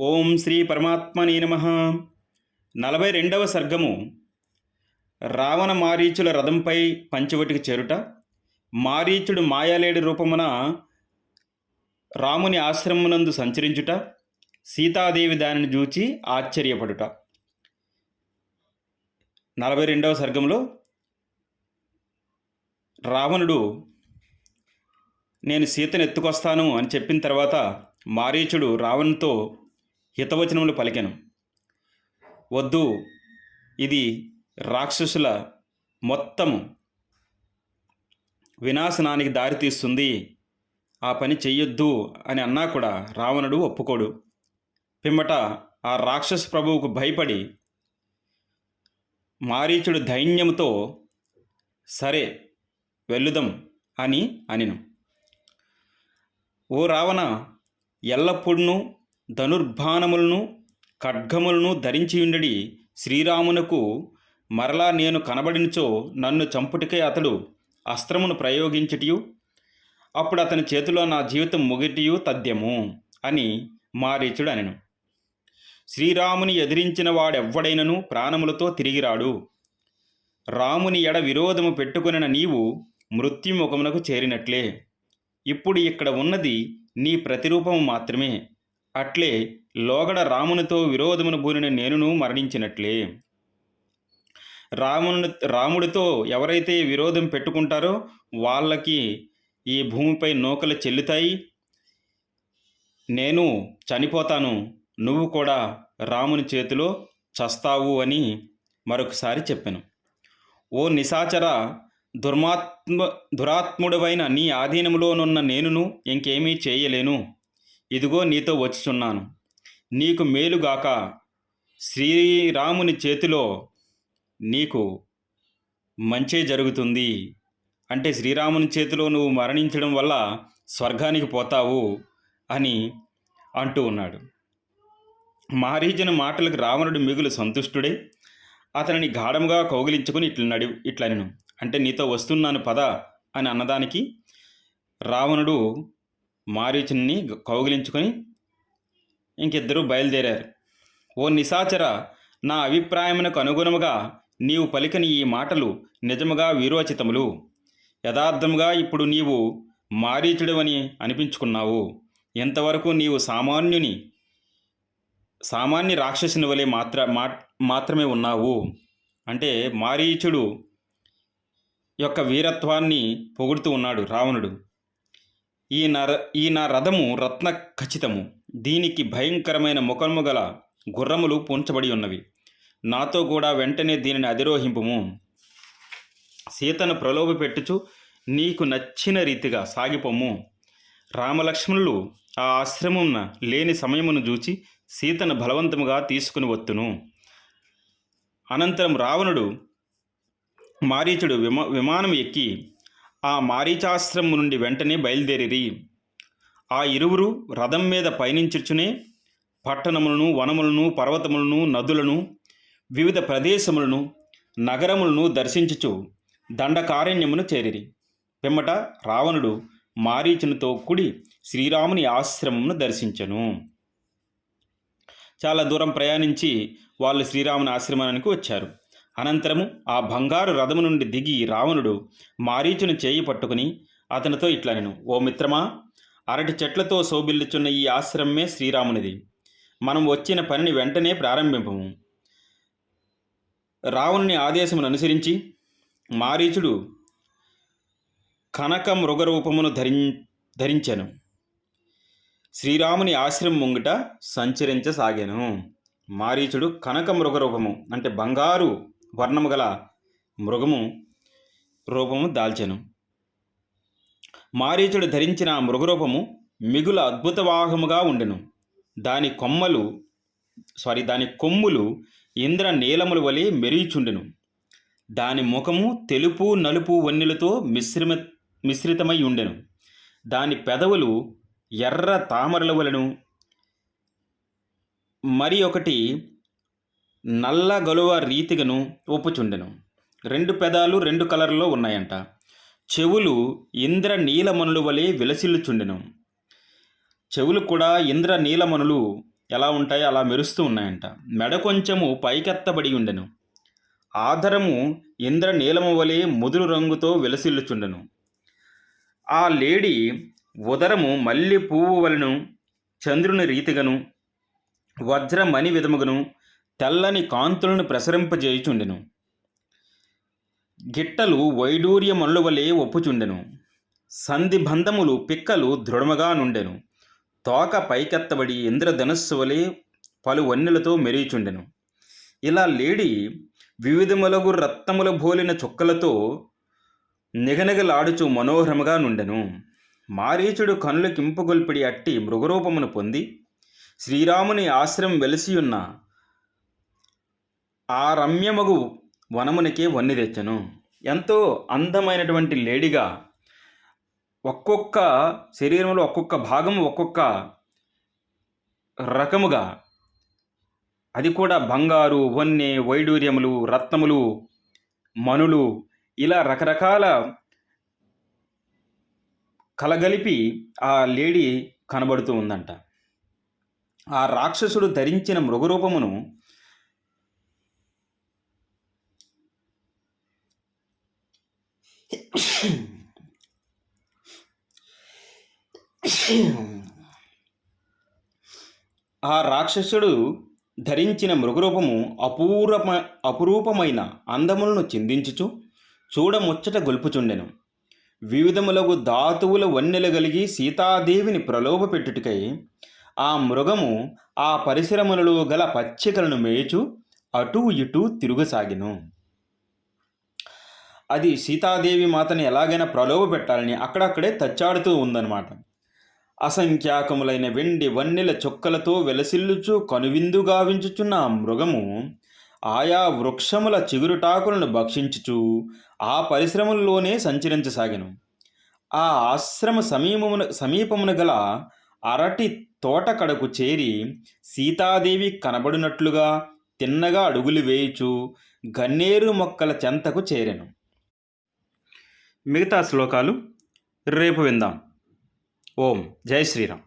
ఓం శ్రీ పరమాత్మనే నమ. నలభై రెండవ సర్గము. రావణ మారీచుల రథంపై పంచవటికి చేరుట మారీచుడు మాయాలేడి రూపమున రాముని ఆశ్రమమునందు సంచరించుట సీతాదేవి దానిని చూచి ఆశ్చర్యపడుట. నలభై రెండవ సర్గంలో రావణుడు నేను సీతను ఎత్తుకొస్తాను అని చెప్పిన తర్వాత మారీచుడు రావణుతో హితవచనములు పలికెను. వద్దు ఇది రాక్షసుల మొత్తము. వినాశనానికి దారితీస్తుంది ఆ పని చెయ్యొద్దు అని అన్నా కూడా రావణుడు ఒప్పుకోడు. పిమ్మట ఆ రాక్షస ప్రభువుకు భయపడి మారీచుడు దైన్యముతో సరే వెళ్ళుదాం అని అనిను. ఓ రావణ ఎల్లప్పుడూ ధనుర్బాణములను ఖడ్గములను ధరించియుండడి శ్రీరామునకు మరలా నేను కనబడినచో నన్ను చంపుటికే అతడు అస్త్రమును ప్రయోగించటియు. అప్పుడు అతని చేతిలో నా జీవితం ముగిటియు తథ్యము అని మారీచుడు అనెను. శ్రీరాముని ఎదిరించిన వాడెవ్వడైనను ప్రాణములతో తిరిగిరాడు రాముని ఎడ విరోధము పెట్టుకునిన నీవు మృత్యుముఖమునకు చేరినట్లే. ఇప్పుడు ఇక్కడ ఉన్నది నీ ప్రతిరూపము మాత్రమే. అట్లే లోగడ రామునితో విరోధమును బూనిన నేనును మరణించినట్లే. రాముని రాముడితో ఎవరైతే విరోధం పెట్టుకుంటారో వాళ్ళకి ఈ భూమిపై నూకలు చెల్లుతాయి. నేను చనిపోతాను. నువ్వు కూడా రాముని చేతిలో చస్తావు అని మరొకసారి చెప్పాను. ఓ నిశాచర దుర్మాత్మ దురాత్ముడవైన నీ ఆధీనంలోనున్న నేనును ఇంకేమీ చేయలేను. ఇదిగో నీతో వచ్చుచున్నాను. నీకు మేలుగాక శ్రీరాముని చేతిలో నీకు మంచే జరుగుతుంది. అంటే శ్రీరాముని చేతిలో నువ్వు మరణించడం వల్ల స్వర్గానికి పోతావు అని అంటూ ఉన్నాడు. మారీజన మాటలకు రావణుడు మిగులు సంతుష్టుడే. అతనిని గాఢముగా కౌగిలించుకుని ఇట్లా నడి ఇట్లనను. అంటే నీతో వస్తున్నాను పద అని అన్నదానికి రావణుడు మారీచుని కౌగిలించుకొని ఇంకిద్దరూ బయలుదేరారు. ఓ నిశాచర నా అభిప్రాయమునకు అనుగుణముగా నీవు పలికని ఈ మాటలు నిజముగా వీరోచితములు. యథార్థముగా ఇప్పుడు నీవు మారీచుడవని అనిపించుకున్నావు. ఇంతవరకు నీవు సామాన్యుని సామాన్య రాక్షసుని వలె మాత్ర మాత్రమే ఉన్నావు. అంటే మారీచుడు యొక్క వీరత్వాన్ని పొగుడుతూ ఉన్నాడు రావణుడు. ఈ నర ఈ నా రథము రత్న ఖచ్చితము. దీనికి భయంకరమైన ముఖము గల గుర్రములు పూంచబడి ఉన్నవి. నాతో కూడా వెంటనే దీనిని అధిరోహింపుము. సీతను ప్రలోభ పెట్టుచు నీకు నచ్చిన రీతిగా సాగిపోము. రామలక్ష్మణులు ఆ ఆశ్రమమున లేని సమయమును చూచి సీతను బలవంతముగా తీసుకుని వత్తును అనంతరం రావణుడు మారీచుడు విమా విమానం ఎక్కి ఆ మారీచాశ్రమం నుండి వెంటనే బయలుదేరిరి. ఆ ఇరువురు రథం మీద పయనించుచునే పట్టణములను వనములను పర్వతములను నదులను వివిధ ప్రదేశములను నగరములను దర్శించుచు దండకారణ్యమును చేరిరి. పిమ్మట రావణుడు మారీచునితో కూడి శ్రీరాముని ఆశ్రమమును దర్శించను. చాలా దూరం ప్రయాణించి వాళ్ళు శ్రీరాముని ఆశ్రమానికి వచ్చారు. అనంతరము ఆ బంగారు రథము నుండి దిగి రావణుడు మారీచుని చేయి పట్టుకుని అతనితో ఇట్లనెను ఓ మిత్రమా అరటి చెట్లతో శోభిల్లుచున్న ఈ ఆశ్రమమే శ్రీరామునిది. మనం వచ్చిన పనిని వెంటనే ప్రారంభింపము. రావణుని ఆదేశమును అనుసరించి మారీచుడు కనక మృగరూపమును ధరి ధరించాను. శ్రీరాముని ఆశ్రమం ముంగిట సంచరించసాగాను. మారీచుడు కనక మృగరూపము అంటే బంగారు వర్ణము గల మృగము రూపము దాల్చెను. మారీచుడు ధరించిన మృగరూపము మిగుల అద్భుతవాహముగా ఉండెను. దాని కొమ్మలు సారీ దాని కొమ్ములు ఇంద్ర నీలములు వలె మెరీచుండెను దాని ముఖము తెలుపు నలుపు వన్నెలతో మిశ్రమ మిశ్రితమై ఉండెను. దాని పెదవులు ఎర్ర తామరల వలను. మరి ఒకటి నల్ల గలువ రీతిగను ఒప్పుచుండెను రెండు పెదాలు రెండు కలర్లో ఉన్నాయంట. చెవులు ఇంద్ర నీలమనుల వలె విలసిల్లుచుండెను. చెవులు కూడా ఇంద్ర నీలమనులు ఎలా ఉంటాయో అలా మెరుస్తూ ఉన్నాయంట. మెడ కొంచెము పైకెత్తబడి ఉండెను. ఆధరము ఇంద్ర నీలము వలె ముదురు రంగుతో విలసిల్లుచుండెను. ఆ లేడి ఉదరము మల్లె పువ్వు వలను చంద్రుని రీతిగను వజ్రమణి విధముగను తెల్లని కాంతులను ప్రసరింపజేయుచుండెను. గిట్టలు వైడూర్యమనుల వలె ఒప్పుచుండెను. సంధి బంధములు పిక్కలు దృఢముగా నుండెను. తోక పైకెత్తబడి ఇంద్రధనుస్సు వలె పలు వన్నెలతో మెరుగుచుండెను ఇలా లేడి వివిధములగు రత్నముల బోలిన చుక్కలతో నిగనిగలాడుచు మనోహరముగా నుండెను. మారీచుడు కనుల కింపుగొల్పిడి అట్టి మృగరూపమును పొంది శ్రీరాముని ఆశ్రమం వెలిసియున్న ఆ రమ్యమగు వనమునికే వన్ని తెచ్చను. ఎంతో అందమైనటువంటి లేడిగా ఒక్కొక్క శరీరంలో ఒక్కొక్క భాగం ఒక్కొక్క రకముగా అది కూడా బంగారు వన్నె వైడూర్యములు రత్నములు మనులు ఇలా రకరకాల కలగలిపి ఆ లేడీ కనబడుతూ ఉందంట. ఆ రాక్షసుడు ధరించిన మృగరూపమును ఆ రాక్షసుడు ధరించిన మృగరూపము అపూర్వ అపురూపమైన అందములను చిందించుచు చూడముచ్చట గొల్పుచుండెను. వివిధములగు ధాతువుల వన్నెలు కలిగి సీతాదేవిని ప్రలోభపెట్టుటకై ఆ మృగము ఆ పరిశ్రమలలో గల పచ్చికలను మేచు అటూ ఇటూ తిరుగసాగిను. అది సీతాదేవి మాతని ఎలాగైనా ప్రలోభ పెట్టాలని అక్కడక్కడే తచ్చాడుతూ ఉందన్నమాట. అసంఖ్యాకములైన వెండి వన్నెల చొక్కలతో వెలసిల్లుచు కనువిందుగా వించుచున్న ఆ మృగము ఆయా వృక్షముల చిగురుటాకులను భక్షించుచు ఆ పరిశ్రమల్లోనే సంచరించసాగాను. ఆ ఆశ్రమ సమీపమున సమీపమున గల అరటి తోట కడకు చేరి సీతాదేవి కనబడినట్లుగా తిన్నగా అడుగులు వేయుచు గన్నేరు మొక్కల చెంతకు చేరెను. మిగతా శ్లోకాలు రేపు విందాం. ఓం. జై శ్రీరామ్.